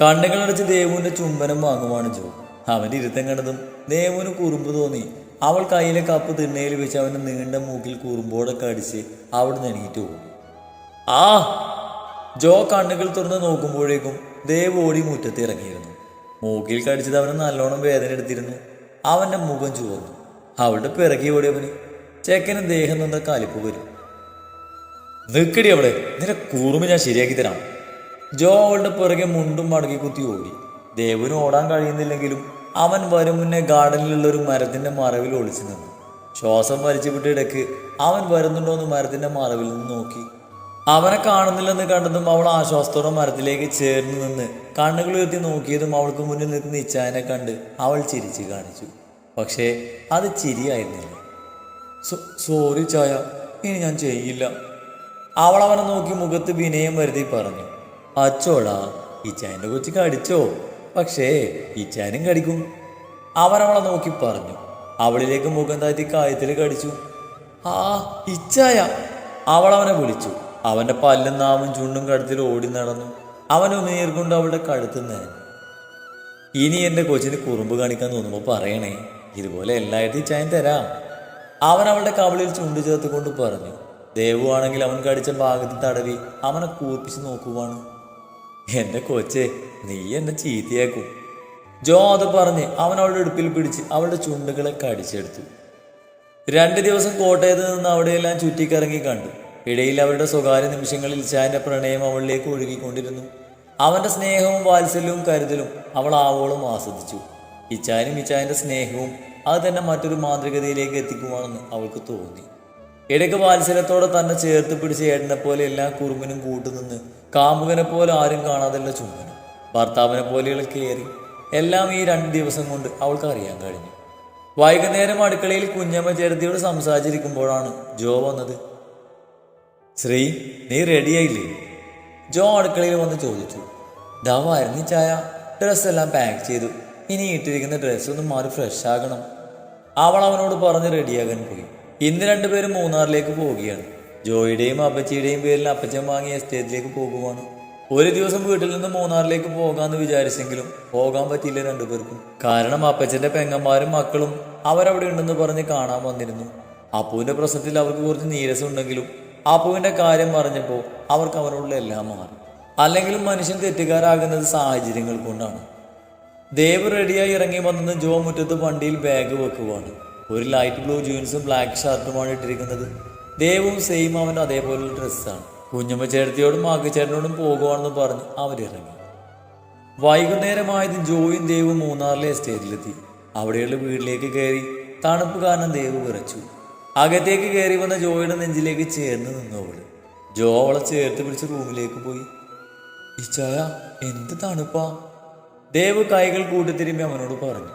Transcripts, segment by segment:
കണ്ണുകളടച്ച് ദേവുവിന്റെ ചുംബനം വാങ്ങുവാണ് ജോ. അവന്റെ ഇരുത്തം കണ്ടതും ദേവുവിന് കുറുമ്പ് തോന്നി. അവൾ കയ്യിലെ കപ്പ് തിണ്ണയിൽ വെച്ച് അവന്റെ നീണ്ട മൂക്കിൽ കുറുമ്പോടൊക്കെ അടിച്ച് അവിടെ എണീറ്റ് പോകും ആ ജോ കണ്ണുകൾ തുറന്ന് നോക്കുമ്പോഴേക്കും ദേവ് ഓടി മുറ്റത്ത് ഇറങ്ങിയിരുന്നു. മൂക്കിൽ കടിച്ചത് അവന് നല്ലോണം വേദന എടുത്തിരുന്നു. അവന്റെ മുഖം ചുവന്നു. അവളുടെ പിറകി ഓടിയവന് ചെക്കന് ദേഹം നിന്ന് കലിപ്പ് വരും. നിൽക്കടി അവിടെ നിന്റെ കൂറുമ്പ് ഞാൻ ശരിയാക്കി തരാം. ജോ അവളുടെ പിറകെ മുണ്ടും മടക്കി കുത്തി ഓടി. ദേവന് ഓടാൻ കഴിയുന്നില്ലെങ്കിലും അവൻ വരും മുന്നേ ഗാർഡനിലുള്ള ഒരു മരത്തിന്റെ മറവിൽ ഒളിച്ചു നിന്നു. ശ്വാസം വലിച്ചു വിട്ടിടക്ക് അവൻ വരുന്നുണ്ടോ എന്ന് മരത്തിന്റെ മറവിൽ നിന്ന് നോക്കി. അവനെ കാണുന്നില്ലെന്ന് കണ്ടതും അവൾ ആശ്വാസത്തോടെ മരത്തിലേക്ക് ചേർന്ന് നിന്ന് കണ്ണുകൾ ഉയർത്തി നോക്കിയതും അവൾക്ക് മുന്നിൽ നിൽക്കുന്ന ഇച്ചായനെ കണ്ട് അവൾ ചിരിച്ചു കാണിച്ചു. പക്ഷേ അത് ചിരിയായിരുന്നില്ല. സോറി ചായ ഇനി ഞാൻ ചെയ്യില്ല. അവൾ അവനെ നോക്കി മുഖത്ത് വിനയം വരുത്തി പറഞ്ഞു. അച്ചോടാ ഇച്ചായന്റെ കൊച്ചു കടിച്ചോ. പക്ഷേ ഇച്ചാനും കടിക്കും. അവർ അവളെ നോക്കി പറഞ്ഞു. അവളിലേക്ക് മുഖം താഴ്ത്തി കായത്തിൽ കടിച്ചു. ആ ഇച്ചായ. അവൾ അവനെ വിളിച്ചു. അവന്റെ പല്ലും നാവും ചുണ്ടും കഴുത്തിൽ ഓടി നടന്നു. അവനു നേർക്കൊണ്ട് അവളുടെ കഴുത്ത് നനഞ്ഞു ഇനി എന്റെ കൊച്ചിന് കുറുമ്പ് കാണിക്കാൻ തോന്നുമ്പോൾ പറയണേ ഇതുപോലെ എല്ലായിടത്തും ചായം തരാം. അവൻ അവളുടെ കവളിൽ ചുണ്ടു ചേർത്തുകൊണ്ട് പറഞ്ഞു ദേവു ആണെങ്കിൽ അവൻ കടിച്ച ഭാഗത്ത് തടവി അവനെ കൂർപ്പിച്ച് നോക്കുവാണ്. എന്റെ കൊച്ചേ നീ എന്നെ ചീത്തയാക്കും. ജോ അത് പറഞ്ഞ് അവൻ അവളുടെ ഇടുപ്പിൽ പിടിച്ച് അവളുടെ ചുണ്ടുകളെ കടിച്ചെടുത്തു. രണ്ട് ദിവസം കോട്ടയത്ത് നിന്ന് അവിടെയെല്ലാം ചുറ്റിക്കറങ്ങി കണ്ടു. ഇടയിൽ അവരുടെ സ്വകാര്യ നിമിഷങ്ങളിൽ ചായന്റെ പ്രണയം അവളിലേക്ക് ഒഴുകിക്കൊണ്ടിരുന്നു. അവന്റെ സ്നേഹവും വാത്സല്യവും കരുതലും അവൾ ആവോളം ആസ്വദിച്ചു. ഇച്ചാനും ഇച്ചായന്റെ സ്നേഹവും അത് തന്നെ മറ്റൊരു മാന്ത്രികതയിലേക്ക് എത്തിക്കുവാണെന്ന് അവൾക്ക് തോന്നി. ഇടയ്ക്ക് വാത്സല്യത്തോടെ തന്നെ ചേർത്ത് പിടിച്ച ഏട്ടനെ പോലെ എല്ലാ കുറുമ്പിനും കൂട്ടുനിന്ന് കാമുകനെ പോലെ ആരും കാണാതെല്ല ചുമ്മനും ഭർത്താവിനെ പോലെയുള്ള കയറി എല്ലാം ഈ രണ്ട് ദിവസം കൊണ്ട് അവൾക്ക് അറിയാൻ കഴിഞ്ഞു. വൈകുന്നേരം അടുക്കളയിൽ കുഞ്ഞമ്മ ചേർത്തിയോട് സംസാരിച്ചിരിക്കുമ്പോഴാണ് ജോ വന്നത്. ശ്രീ നീ റെഡിയായില്ലേ ജോ അടുക്കളയിൽ വന്ന് ചോദിച്ചു. ദാ വരുന്ന ചായ ഡ്രസ്സ് എല്ലാം പാക്ക് ചെയ്തു. ഇനി ഇട്ടിരിക്കുന്ന ഡ്രസ്സ് ഒന്ന് മാറി ഫ്രഷ് ആകണം. അവൾ അവനോട് പറഞ്ഞ് റെഡിയാകാൻ പോയി. ഇന്ന് രണ്ടുപേരും മൂന്നാറിലേക്ക് പോവുകയാണ്. ജോയിയുടെയും അപ്പച്ചിയുടെയും പേരിൽ അപ്പച്ചൻ വാങ്ങിയ എസ്റ്റേറ്റിലേക്ക് പോകുവാണ്. ഒരു ദിവസം വീട്ടിൽ നിന്ന് മൂന്നാറിലേക്ക് പോകാമെന്ന് വിചാരിച്ചെങ്കിലും പോകാൻ പറ്റിയില്ല രണ്ടുപേർക്കും കാരണം അപ്പച്ചന്റെ പെങ്ങന്മാരും മക്കളും അവരവിടെ ഉണ്ടെന്ന് പറഞ്ഞ് കാണാൻ വന്നിരുന്നു. അപ്പുവിന്റെ പ്രശ്നത്തിൽ അവർക്ക് കുറച്ച് നീരസം ഉണ്ടെങ്കിലും അപ്പുവിന്റെ കാര്യം പറഞ്ഞപ്പോൾ അവർക്ക് അവനോടുള്ള എല്ലാം മാറി. അല്ലെങ്കിലും മനുഷ്യൻ തെറ്റുകാരാകുന്നത് സാഹചര്യങ്ങൾ കൊണ്ടാണ്. ദേവ് റെഡിയായി ഇറങ്ങി വന്നത് ജോ മുറ്റത്ത് വണ്ടിയിൽ ബാഗ് വെക്കുവാണ്. ഒരു ലൈറ്റ് ബ്ലൂ ജീൻസും ബ്ലാക്ക് ഷർട്ടുമാണ് ഇട്ടിരിക്കുന്നത്. ദേവും സെയിം അവൻ അതേപോലെ ഡ്രസ്സാണ്. കുഞ്ഞമ്മ ചേട്ടത്തിയോടും മാഗച്ചേട്ടനോടും പോകുവാണെന്ന് പറഞ്ഞ് അവരിറങ്ങി. വൈകുന്നേരമായത് ജോയും ദേവും മൂന്നാറിലെ എസ്റ്റേറ്റിലെത്തി. അവിടെയുള്ള വീട്ടിലേക്ക് കയറി തണുപ്പ് കാരണം ദേവ് വിറച്ചു. അകത്തേക്ക് കയറി വന്ന ജോയുടെ നെഞ്ചിലേക്ക് ചേർന്ന് നിന്നു അവൾ. ജോ അവളെ ചേർത്ത് പിടിച്ച് റൂമിലേക്ക് പോയി. ഇച്ചായ എന്ത് തണുപ്പാ? ദേവ് കൈകൾ കൂട്ടിത്തിരുമ്പി അവനോട് പറഞ്ഞു.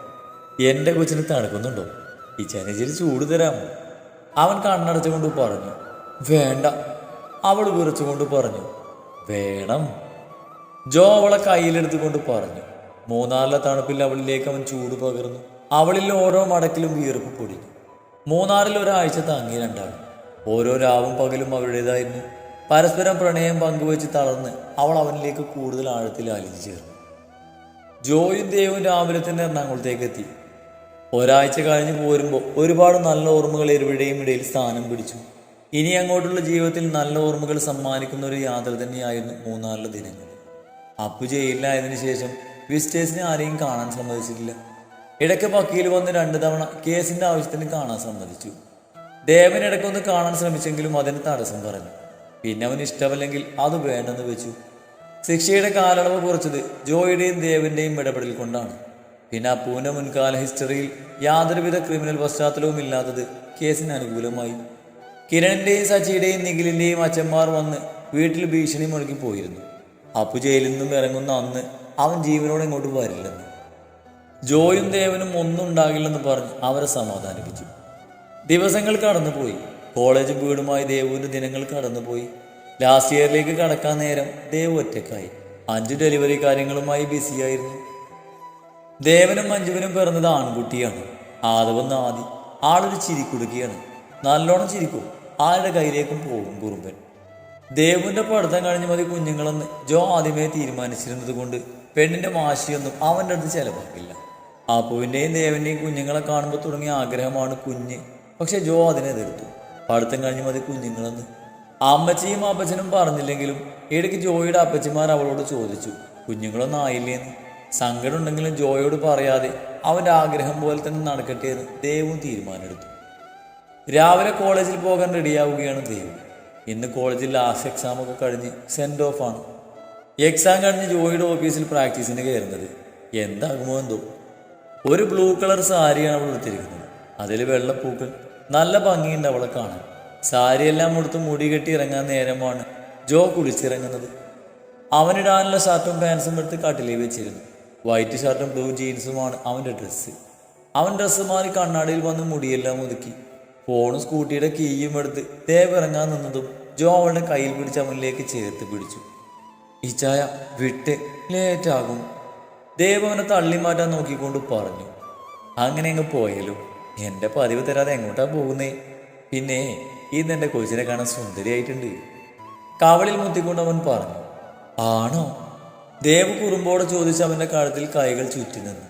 എന്റെ കൊച്ചിന് തണുക്കുന്നുണ്ടോ ഇച്ചാനെ ഇച്ചിരി ചൂട് തരാമോ? അവൻ കണ്ണടച്ചുകൊണ്ട് പറഞ്ഞു വേണ്ട. അവൾ വിറച്ചുകൊണ്ട് പറഞ്ഞു വേണം. ജോ അവളെ കയ്യിലെടുത്തുകൊണ്ട് പറഞ്ഞു മൂന്നാറിലെ തണുപ്പിൽ അവളിലേക്ക് അവൻ ചൂട് പകർന്നു. അവളിൽ ഓരോ മടക്കിലും വീർപ്പ് പൊടിഞ്ഞു. മൂന്നാറിൽ ഒരാഴ്ച തങ്ങി രണ്ടാണ് ഓരോ രാവും പകലും അവരുടേതായിരുന്നു പരസ്പരം പ്രണയം പങ്കുവെച്ച് തളർന്ന് അവൾ അവനിലേക്ക് കൂടുതൽ ആഴത്തിൽ അലിഞ്ഞു ചേർന്നു. ജോയും ദേവും രാവിലെ തന്നെ എറണാകുളത്തേക്ക് എത്തി. ഒരാഴ്ച കഴിഞ്ഞ് പോരുമ്പോൾ ഒരുപാട് നല്ല ഓർമ്മകൾ ഇരുവരുടെയും ഇടയിൽ സ്ഥാനം പിടിച്ചു. ഇനി അങ്ങോട്ടുള്ള ജീവിതത്തിൽ നല്ല ഓർമ്മകൾ സമ്മാനിക്കുന്ന ഒരു യാത്ര തന്നെയായിരുന്നു മൂന്നാറിലെ ദിനങ്ങൾ. അപ്പു ജയിലിലായതിനു ശേഷം വിസ്റ്റേഴ്സിനെ ആരെയും കാണാൻ സമ്മതിച്ചിട്ടില്ല. ഇടയ്ക്ക് വക്കീൽ വന്ന് രണ്ടു തവണ കേസിന്റെ ആവശ്യത്തിന് കാണാൻ സമ്മതിച്ചു. ദേവൻ ഇടയ്ക്കൊന്ന് കാണാൻ ശ്രമിച്ചെങ്കിലും അതിന് തടസ്സം പറഞ്ഞു. പിന്നെ അവന് ഇഷ്ടമല്ലെങ്കിൽ അത് വേണ്ടെന്ന് വെച്ചു. ശിക്ഷയുടെ കാലയളവ് കുറച്ചത് ജോയുടെയും ദേവന്റെയും ഇടപെടൽ കൊണ്ടാണ്. പിന്നെ അപ്പുവിന്റെ മുൻകാല ഹിസ്റ്ററിയിൽ യാതൊരുവിധ ക്രിമിനൽ പശ്ചാത്തലവും ഇല്ലാത്തത് കേസിന് അനുകൂലമായി. കിരണിന്റെയും സച്ചിയുടെയും നിഖിലിന്റെയും അച്ഛന്മാർ വന്ന് വീട്ടിൽ ഭീഷണി മുഴക്കി പോയിരുന്നു. അപ്പു ജയിലിൽ നിന്നും ഇറങ്ങുന്ന അന്ന് അവൻ ജീവനോടെ ഇങ്ങോട്ട് വരില്ലെന്ന്. ജോയും ദേവനും ഒന്നും ഉണ്ടാകില്ലെന്ന് പറഞ്ഞ് അവരെ സമാധാനിപ്പിച്ചു. ദിവസങ്ങൾ കടന്നുപോയി. കോളേജ് വീടുമായി ദേവുവിന്റെ ദിനങ്ങൾ കടന്നുപോയി. ലാസ്റ്റ് ഇയറിലേക്ക് കടക്കാൻ നേരം ദേവ് ഒറ്റക്കായി അഞ്ചു ഡെലിവറി കാര്യങ്ങളുമായി ബിസിയായിരുന്നു ദേവനും മഞ്ജുവിനും പിറന്നത് ആൺകുട്ടിയാണ്. ആദവെന്ന് ആദി ആളൊരു ചിരിക്കുടുക്കിയാണ് നല്ലോണം ചിരിക്കും. ആരുടെ കയ്യിലേക്കും പോകും കുറുമ്പൻ. ദേവുവിന്റെ പഠിത്തം കഴിഞ്ഞ് മതി കുഞ്ഞുങ്ങളെന്ന് ജോ ആദ്യമേ തീരുമാനിച്ചിരുന്നത് കൊണ്ട് പെണ്ണിന്റെ മാശിയൊന്നും അവന്റെ അടുത്ത് ചെലവാക്കില്ല. അപ്പുവിന്റെയും ദേവന്റെയും കുഞ്ഞുങ്ങളെ കാണുമ്പോൾ തുടങ്ങിയ ആഗ്രഹമാണ് കുഞ്ഞ്. പക്ഷെ ജോ അതിനെ എതിർത്തു. പഠിത്തം കഴിഞ്ഞ് മതി കുഞ്ഞുങ്ങളെന്ന്. അമ്മച്ചിയും അപ്പച്ചനും പറഞ്ഞില്ലെങ്കിലും ഇടയ്ക്ക് ജോയിയുടെ അപ്പച്ചിമാർ അവളോട് ചോദിച്ചു കുഞ്ഞുങ്ങളൊന്നും ആയില്ലേന്ന് സങ്കടം ഉണ്ടെങ്കിലും ജോയോട് പറയാതെ അവന്റെ ആഗ്രഹം പോലെ തന്നെ നടക്കട്ടെ എന്ന് ദേവും തീരുമാനമെടുത്തു. രാവിലെ കോളേജിൽ പോകാൻ റെഡിയാവുകയാണ് ദേവ്. ഇന്ന് കോളേജിൽ ലാസ്റ്റ് എക്സാം ഒക്കെ കഴിഞ്ഞ് സെൻഡ് ഓഫ് ആണ്. എക്സാം കഴിഞ്ഞ് ജോയിയുടെ ഓഫീസിൽ പ്രാക്ടീസിന് കയറുന്നത്. എന്താകുമോ എന്തോ. ഒരു ബ്ലൂ കളർ സാരിയാണ് അവൾ എടുത്തിരിക്കുന്നത്. അതിൽ വെള്ളപ്പൂക്കൾ. നല്ല ഭംഗിയുണ്ട് അവളെ കാണാൻ. സാരിയെല്ലാം കൊടുത്ത് മുടി കെട്ടി ഇറങ്ങാൻ നേരമാണ് ജോ കുളിച്ചിറങ്ങുന്നത് അവനിടാനുള്ള ഷർട്ടും പാൻസും എടുത്ത് കട്ടിലേ വെച്ചിരുന്നു. വൈറ്റ് ഷർട്ടും ബ്ലൂ ജീൻസുമാണ് അവന്റെ ഡ്രസ്സ് അവൻ ഡ്രസ്സ് മാറി കണ്ണാടിയിൽ വന്ന് മുടിയെല്ലാം ഒതുക്കി. ഫോണും സ്കൂട്ടിയുടെ കീയും എടുത്ത് തേവിറങ്ങാൻ നിന്നതും ജോ അവളുടെ കയ്യിൽ പിടിച്ച് അവനിലേക്ക് ചേർത്ത് പിടിച്ചു. ഈ ചായ വിട്ട് ലേറ്റാകും ദേവ് അവനെ തള്ളി മാറ്റാൻ നോക്കിക്കൊണ്ട് പറഞ്ഞു അങ്ങനെ അങ്ങ് പോയാലോ? എന്റെ പതിവ് തരാതെ എങ്ങോട്ടാ പോകുന്നേ? പിന്നെ ഇന്ന് എന്റെ കൊച്ചിനെ കാണാൻ സുന്ദരിയായിട്ടുണ്ട്. കവളിൽ മുത്തിക്കൊണ്ട് അവൻ പറഞ്ഞു ആണോ? ദേവ് കുറുമ്പോട് ചോദിച്ച് അവന്റെ കഴുത്തിൽ കൈകൾ ചുറ്റി നിന്നു.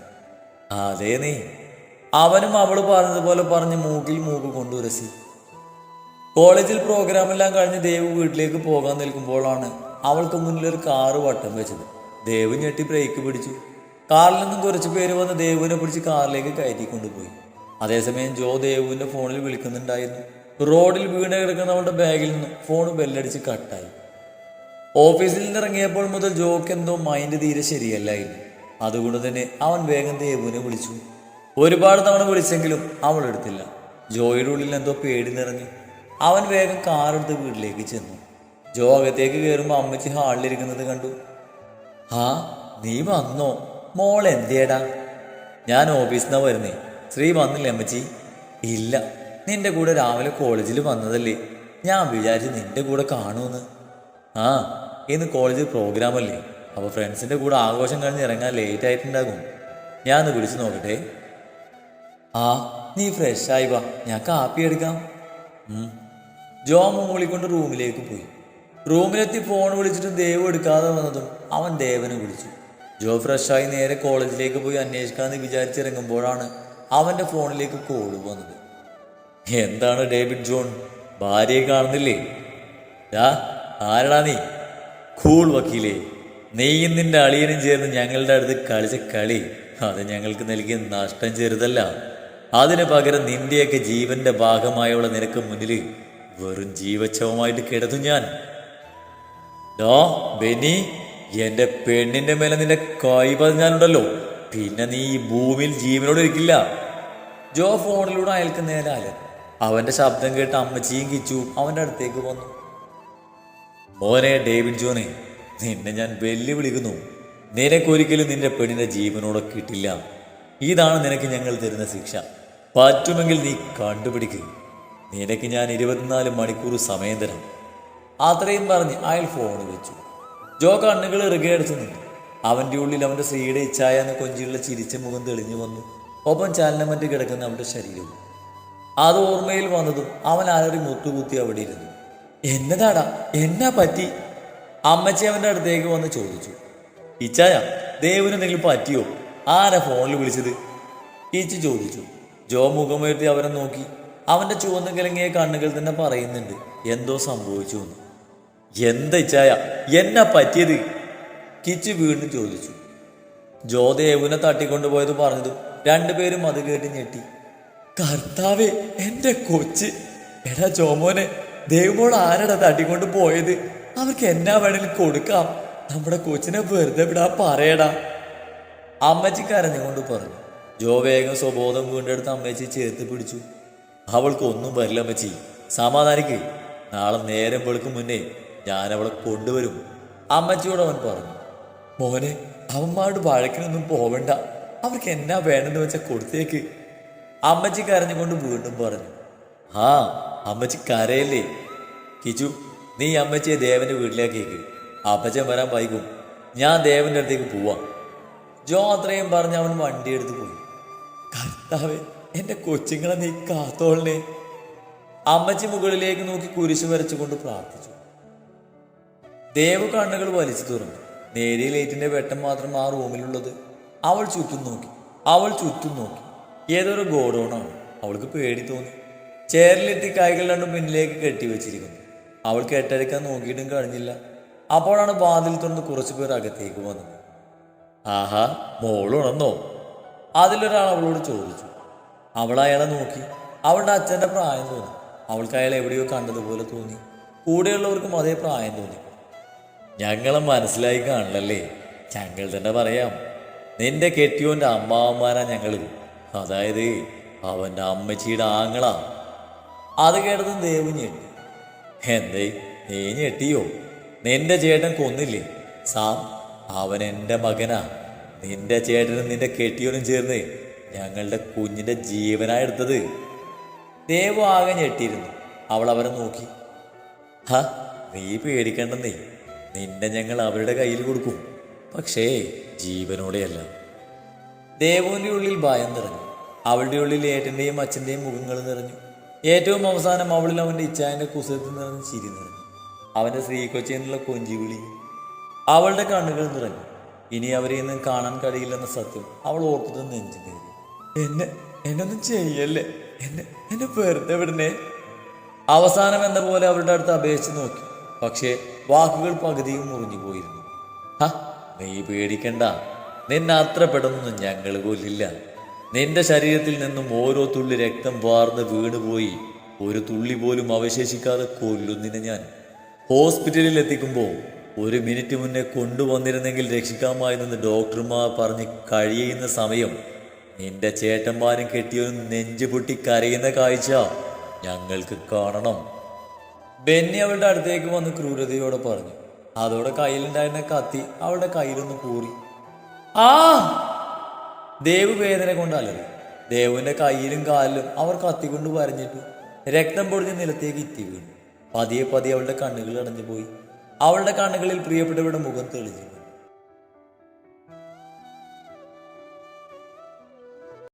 അതേ നീ അവനും അവൾ പറഞ്ഞതുപോലെ പറഞ്ഞ് മൂക്കിൽ മൂക്ക് കൊണ്ടുരസി കോളേജിൽ പ്രോഗ്രാമെല്ലാം കഴിഞ്ഞ് ദേവ് വീട്ടിലേക്ക് പോകാൻ നിൽക്കുമ്പോഴാണ് അവൾക്ക് മുന്നിൽ ഒരു കാറ് വട്ടം വെച്ചത്. ദേവ് ഞെട്ടി ബ്രേക്ക് പിടിച്ചു. കാറിൽ നിന്നും കുറച്ച് പേര് വന്ന് ദേവുവിനെ പിടിച്ച് കാറിലേക്ക് കയറ്റി കൊണ്ടുപോയി അതേസമയം ജോ ദേവുവിന്റെ ഫോണിൽ വിളിക്കുന്നുണ്ടായിരുന്നു. റോഡിൽ വീണ് കിടക്കുന്നവളുടെ ബാഗിൽ നിന്ന് ഫോൺ ബെല്ലടിച്ച് കട്ടായി ഓഫീസിൽ നിന്ന് ഇറങ്ങിയപ്പോൾ മുതൽ ജോക്ക് എന്തോ മൈൻഡ് തീരെ ശരിയല്ലായിരുന്നു. അതുകൊണ്ട് തന്നെ അവൻ വേഗം ദേവുവിനെ വിളിച്ചു. ഒരുപാട് തവണ വിളിച്ചെങ്കിലും അവൾ എടുത്തില്ല. ജോയുടെ ഉള്ളിൽ എന്തോ പേടി നിറഞ്ഞു അവൻ വേഗം കാറെടുത്ത് വീട്ടിലേക്ക് ചെന്നു. ജോ അകത്തേക്ക് കയറുമ്പോൾ അമ്മച്ചി ഹാളിലിരിക്കുന്നത് കണ്ടു. ആ നീ വന്നോ? മോൾ എന്തേടാ? ഞാൻ ഓഫീസിൽ നിന്നാണ് വരുന്നേ. ശ്രീ വന്നില്ലേ അമ്മച്ചി? ഇല്ല നിന്റെ കൂടെ രാവിലെ കോളേജിൽ വന്നതല്ലേ. ഞാൻ വിചാരിച്ച് നിന്റെ കൂടെ കാണുമെന്ന്. ആ ഇന്ന് കോളേജിൽ പ്രോഗ്രാം അല്ലേ? അപ്പോൾ ഫ്രണ്ട്സിന്റെ കൂടെ ആഘോഷം കഴിഞ്ഞ് ഇറങ്ങാൻ ലേറ്റ് ആയിട്ടുണ്ടാകും. ഞാൻ ഒന്ന് വിളിച്ചു നോക്കട്ടെ. ആ നീ ഫ്രഷ് ആയി വാ. ഞാൻ കാപ്പി എടുക്കാം. ജോ മൂളിക്കൊണ്ട് റൂമിലേക്ക് പോയി. റൂമിലെത്തി ഫോൺ വിളിച്ചിട്ട് ദേവ് എടുക്കാതെ വന്നതും അവൻ ദേവനെ വിളിച്ചു. ജോ ഫ്രഷായി നേരെ കോളേജിലേക്ക് പോയി അന്വേഷിക്കാമെന്ന് വിചാരിച്ചിറങ്ങുമ്പോഴാണ് അവന്റെ ഫോണിലേക്ക് കോൾ വന്നത്. എന്താണ് ഡേവിഡ് ജോൺ? ഭാര്യയെ കാണുന്നില്ലേ? ഡാ ആരടാ നീ? കൂൾ വക്കീലേ നീയും നിന്റെ അളിയനും ചേർന്ന് ഞങ്ങളുടെ അടുത്ത് കളിച്ച കളി അത് ഞങ്ങൾക്ക് നൽകിയ നഷ്ടം ചെറുതല്ല. അതിന് പകരം നിന്റെയൊക്കെ ജീവന്റെ ഭാഗമായുള്ള നിനക്ക് മുന്നിൽ വെറും ജീവച്ഛവമായിട്ട് കിടന്നു ഞാൻ. ഡോ ബെനി എന്റെ പെണ്ണിന്റെ മേലെ നിന്റെ കൈ പതിഞ്ഞാലുണ്ടല്ലോ പിന്നെ നീ ഈ ഭൂമിയിൽ ജീവനോട് ഇരിക്കില്ല. ജോ ഫോണിലൂടെ അയാൾക്ക് നേരെ അവന്റെ ശബ്ദം കേട്ട് അമ്മച്ചിയും കിച്ചു അവന്റെ അടുത്തേക്ക് വന്നു മോനെ ഡേവിഡ് ജോനെ നിന്നെ ഞാൻ വെല്ലുവിളിക്കുന്നു. നിനക്കൊരിക്കലും നിന്റെ പെണ്ണിന്റെ ജീവനോടെ കിട്ടില്ല. ഇതാണ് നിനക്ക് ഞങ്ങൾ തരുന്ന ശിക്ഷ. പറ്റുമെങ്കിൽ നീ കണ്ടുപിടിക്കുക നിനക്ക് ഞാൻ ഇരുപത്തിനാല് മണിക്കൂർ സമയം തരാം. അത്രയും പറഞ്ഞ് അയാൾ ഫോൺ വെച്ചു. ജോ കണ്ണുകൾ ഇറുകയടിച്ചു നിന്നു. അവന്റെ ഉള്ളിൽ അവന്റെ സ്ത്രീയുടെ ഇച്ഛായ എന്ന കൊഞ്ചിയുള്ള ചിരിച്ച മുഖം തെളിഞ്ഞു വന്നു. ഒപ്പം ചലനമറ്റ് കിടക്കുന്ന അവന്റെ ശരീരവും. അത് ഓർമ്മയിൽ വന്നതും അവൻ ആരൊരു മുത്തുകുത്തി അവിടെ ഇരുന്നു. എന്നതാടാ? എന്നാ പറ്റി? അമ്മച്ചി അവന്റെ അടുത്തേക്ക് വന്ന് ചോദിച്ചു. ഇച്ചായ ദേവിന് എന്തെങ്കിലും പറ്റിയോ? ആരാ ഫോണിൽ വിളിച്ചത്? ഇച്ചി ചോദിച്ചു. ജോ മുഖമുയർത്തി അവരെ നോക്കി. അവന്റെ ചുവന്ന കിളങ്ങിയ കണ്ണുകൾ തന്നെ പറയുന്നുണ്ട്. എന്തോ സംഭവിച്ചു എന്ന്. എന്താ ഇച്ചായ? എന്നാ പറ്റിയത്? കിച്ചു വീണ്ടും ചോദിച്ചു. ജോ ദേവുനെ തട്ടിക്കൊണ്ടുപോയത് പറഞ്ഞതും രണ്ടുപേരും അത് കേട്ട് ഞെട്ടി. കർത്താവേ എന്റെ കൊച്ച്. എടാ ജോമോനെ ദേവുമോൾ ആരടാ തട്ടിക്കൊണ്ട് പോയത്? അവർക്ക് എന്നാ വേണേലും കൊടുക്കാം. നമ്മുടെ കൊച്ചിനെ വെറുതെ വിടാ പറയടാ. അമ്മച്ചി കൊണ്ട് പറഞ്ഞു ജോ വേഗം സ്വബോധം വീണ്ടെടുത്ത് അമ്മച്ചി ചേർത്ത് പിടിച്ചു. അവൾക്ക് ഒന്നും വരില്ല അമ്മച്ചി. സമാധാനിക്ക്. നാളെ നേരം വെളുക്കും മുന്നേ ഞാൻ അവളെ കൊണ്ടുവരും. അമ്മച്ചിയോട് അവൻ പറഞ്ഞു മോനെ അവന്മാരുടെ വഴക്കിനൊന്നും പോവണ്ട. അവർക്ക് എന്നാ വേണമെന്ന് വെച്ചാൽ കൊടുത്തേക്ക്. അമ്മച്ചി കരഞ്ഞുകൊണ്ട് വീണ്ടും പറഞ്ഞു ആ അമ്മച്ചി കരയല്ലേ? കിജു നീ അമ്മച്ചിയെ ദേവന്റെ വീട്ടിലേക്കേക്ക് അപ്പച്ചൻ വരാൻ വൈകും. ഞാൻ ദേവന്റെ അടുത്തേക്ക് പോവാം. ജോ അത്രയും പറഞ്ഞ് അവൻ വണ്ടി എടുത്ത് പോയി. കർത്താവ് എന്റെ കൊച്ചുങ്ങളെ നീ കാത്തോളണേ. അമ്മച്ചി മുകളിലേക്ക് നോക്കി കുരിശു വരച്ചുകൊണ്ട് പ്രാർത്ഥിച്ചു. ദേവ് കണ്ണുകൾ വലിച്ചു തുറന്നു. നേരിയ ലൈറ്റിന്റെ വെട്ടം മാത്രം ആ റൂമിലുള്ളത് അവൾ ചുറ്റും നോക്കി. അവൾ ചുറ്റും നോക്കി. ഏതൊരു ഗോഡൗണാണ്. അവൾക്ക് പേടി തോന്നി. ചേറിലെത്തി കൈകൾ രണ്ടും പിന്നിലേക്ക് കെട്ടിവെച്ചിരിക്കുന്നു അവൾ കെട്ടടക്കാൻ നോക്കിയിട്ടും കഴിഞ്ഞില്ല. അപ്പോഴാണ് വാതിൽ തുറന്ന് കുറച്ചു പേർ അകത്തേക്ക് വന്നത്. ആഹാ മോളുണർന്നോ അതിലൊരാൾ അവളോട് ചോദിച്ചു. അവൾ അയാളെ നോക്കി. അവളുടെ അച്ഛന്റെ പ്രായം തോന്നി. അവൾക്ക് അയാൾ എവിടെയോ കണ്ടതുപോലെ തോന്നി. കൂടെയുള്ളവർക്കും അതേ പ്രായം തോന്നി. ഞങ്ങളെ മനസ്സിലായി കാണില്ലല്ലേ ഞങ്ങൾ തന്നെ പറയാം. നിന്റെ കെട്ടിയോന്റെ അമ്മാവന്മാരാ ഞങ്ങൾ അതായത് അവന്റെ അമ്മച്ചിയുടെ ആങ്ങളാ. അത് കേട്ടതും ദേവ് ഞെട്ടി. എന്തേ നീ ഞെട്ടിയോ? നിന്റെ ചേട്ടൻ കൊന്നില്ലേ? സാം അവൻ എന്റെ മകനാ. നിന്റെ ചേട്ടനും നിന്റെ കെട്ടിയോനും ചേർന്ന് ഞങ്ങളുടെ കുഞ്ഞിന്റെ ജീവനാ എടുത്തത്. ദേവു ആകെ ഞെട്ടിയിരുന്നു. അവൾ അവരെ നോക്കി. ഹ നീ പേടിക്കണ്ടെന്നേ. നിന്നെ ഞങ്ങൾ അവരുടെ കയ്യിൽ കൊടുക്കും. പക്ഷേ ജീവനോടെയല്ല. ദേവുവിന്റെ ഉള്ളിൽ ഭയം നിറഞ്ഞു. അവളുടെ ഉള്ളിൽ ഏട്ടന്റെയും അച്ഛന്റെയും മുഖങ്ങൾ നിറഞ്ഞു. ഏറ്റവും അവസാനം അവളിൽ അവന്റെ ഇച്ഛായന്റെ കുസൃതി നിറഞ്ഞ് ചിരി നിറഞ്ഞു അവന്റെ ശ്രീകൊച്ചി എന്നുള്ള കൊഞ്ചി വിളി. അവളുടെ കണ്ണുകൾ നിറഞ്ഞു. ഇനി അവരെ ഒന്നും കാണാൻ കഴിയില്ലെന്ന സത്യം അവൾ ഓർത്തത് നെഞ്ചു കയറി. എന്നെ എന്നൊന്നും ചെയ്യല്ലേ? എന്നെ എന്നെ വെറുതെ വിടണേ? അവസാനം എന്ന പോലെ അവരുടെ അടുത്ത് അപേക്ഷിച്ച് നോക്കി. പക്ഷേ വാക്കുകൾ പകുതിയും മുറിഞ്ഞു പോയിരുന്നു. ഹ നീ പേടിക്കണ്ട. നിന്നെ അത്ര പെട്ടെന്നൊന്നും ഞങ്ങൾ കൊല്ലില്ല. നിന്റെ ശരീരത്തിൽ നിന്നും ഓരോ തുള്ളി രക്തം വാർന്ന് വീണുപോയി. ഒരു തുള്ളി പോലും അവശേഷിക്കാതെ കൊല്ലുന്നിനെ ഞാൻ. ഹോസ്പിറ്റലിൽ എത്തിക്കുമ്പോൾ ഒരു മിനിറ്റ് മുന്നേ കൊണ്ടുവന്നിരുന്നെങ്കിൽ രക്ഷിക്കാമായിരുന്നെന്ന് ഡോക്ടർമാർ പറഞ്ഞ് കഴിയുന്ന സമയം നിന്റെ ചേട്ടന്മാരും കെട്ടിയൊരു നെഞ്ചു പൊട്ടി കരയുന്ന കാഴ്ച ഞങ്ങൾക്ക് കാണണം. ബെന്നി അവളുടെ അടുത്തേക്ക് വന്ന് ക്രൂരതയോടെ പറഞ്ഞു. അതോടെ കയ്യിലുണ്ടായിരുന്ന കത്തി അവളുടെ കയ്യിലൊന്ന് കൂറി. ആ! ദേവ് വേദന കൊണ്ട് അലറി ദേവുവിന്റെ കയ്യിലും കാലിലും അവർ കത്തിക്കൊണ്ട് വരഞ്ഞിട്ട് രക്തം പൊടിഞ്ഞ് നിലത്തേക്ക് ഇത്തി വീണു. പതിയെ പതിയെ അവളുടെ കണ്ണുകൾ അടഞ്ഞു പോയി അവളുടെ കണ്ണുകളിൽ പ്രിയപ്പെട്ടവരുടെ മുഖം തെളിഞ്ഞു.